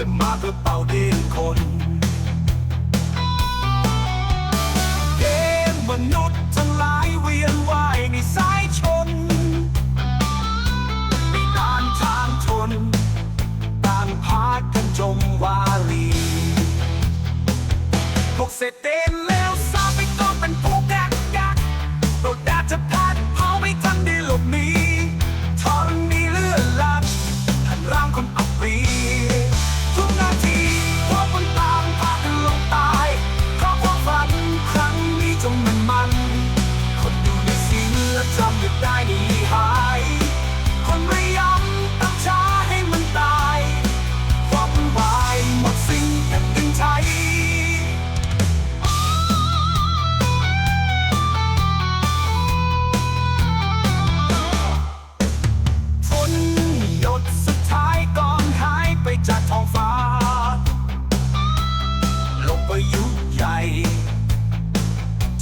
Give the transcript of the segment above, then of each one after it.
จะมาเพื่อเป่าดินคน เกมมนุษย์ทั้งหลายเวียนว่ายในสายชนมีการทางทน ต่างพากันจมวารีพวกเศษเต้นเล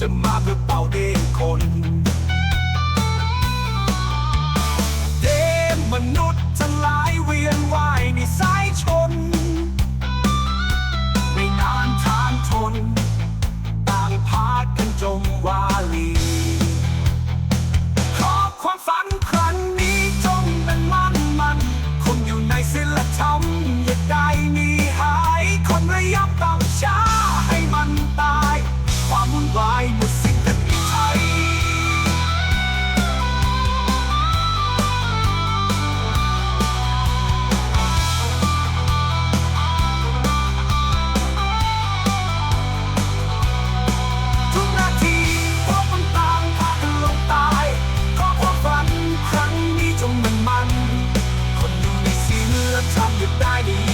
จะมาเพื่อเป่าเด้งคน Італії.